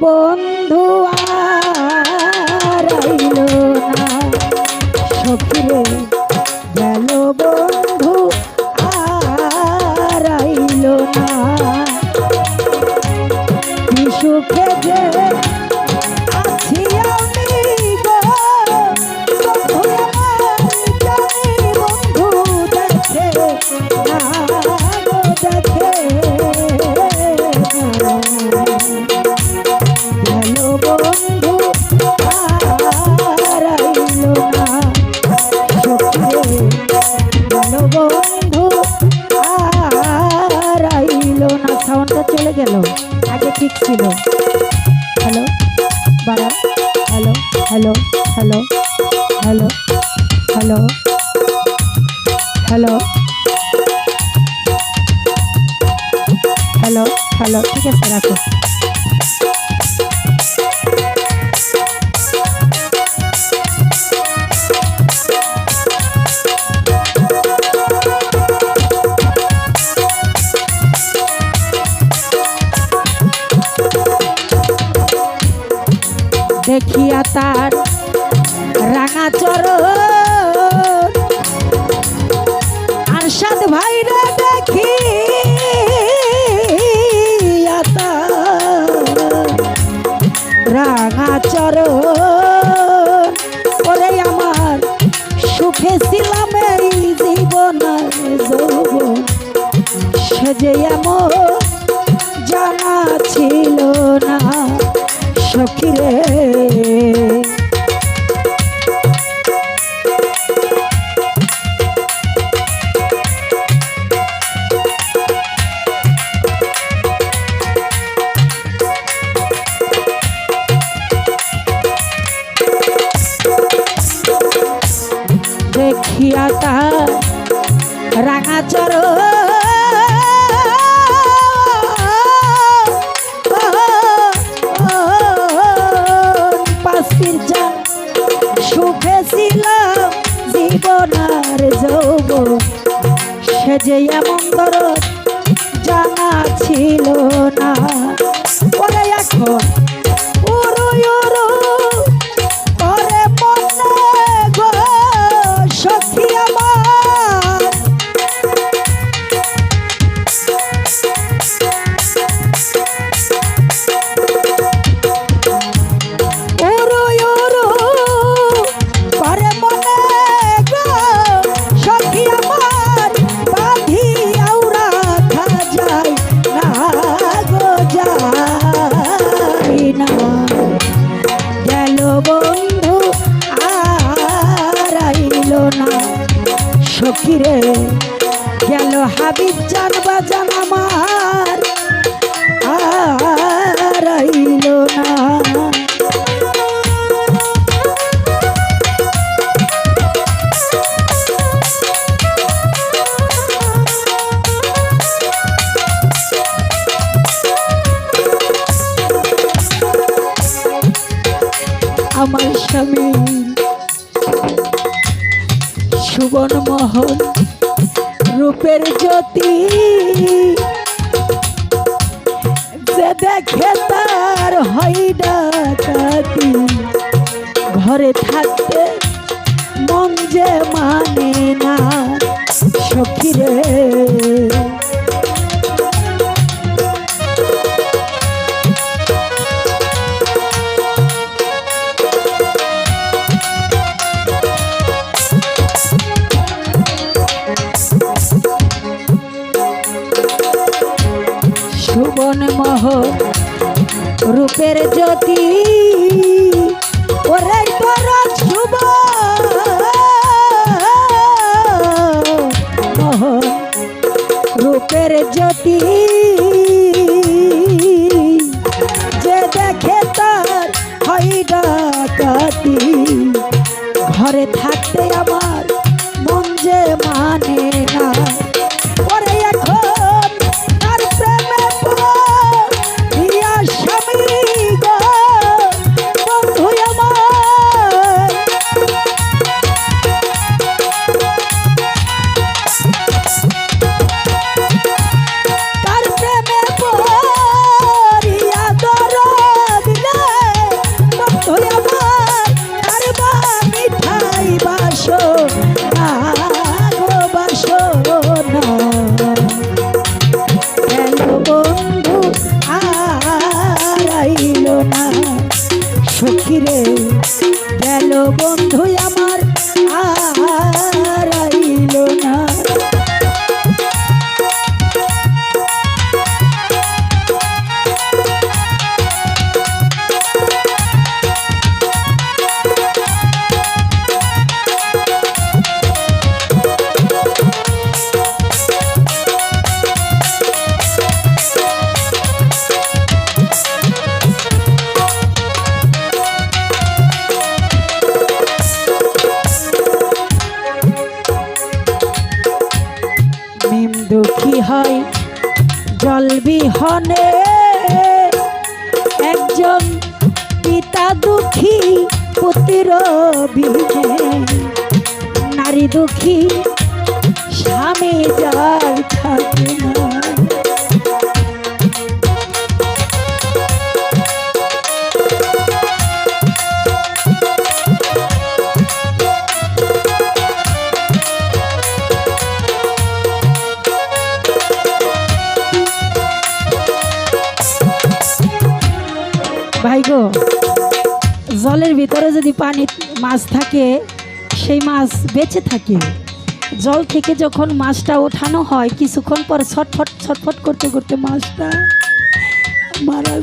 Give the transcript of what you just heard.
বন্ধু সাউন্ডটা চলে গেল আগে ঠিক ছিল hello hello hello hello hello hello hello hello hello ঠিক আছে রাখো দেখিয়া তার রাঙা চরণ। আরশাদ ভাইরা দেখি রাঙা চরণ। ওরে আমার সুখে ছিলাম এই জীবন যৌবন। সে জানা ছিল না। সখিরে না তাহার রাঙা চরণ ছিলাম জীবনার যৌব সে যে এমন দরদ জানা ছিল না। সখিরে গেল হাবিব জান বাজান আমার। আর আইল না। আমার স্বামী সুবন মহল রূপের জ্যোতি যে দেখে তার হয় ডাকাতি ঘরে থাকতে মন যে মানে না সখিরে রূপের জ্যোতি। ওরে তোর শুভ। রূপের জ্যোতি। দুঃখী হয় জলবিহনে একজন পিতা দুঃখী পুত্র বিনে নারী দুঃখী স্বামী যার থাকে না। গো জলের ভিতরে যদি পানি মাছ থাকে, সেই মাছ বেঁচে থাকে জল থেকে যখন মাছটা ওঠানো হয়, কিছুক্ষণ পর ছটফট ছটফট করতে করতে মাছটা মারা।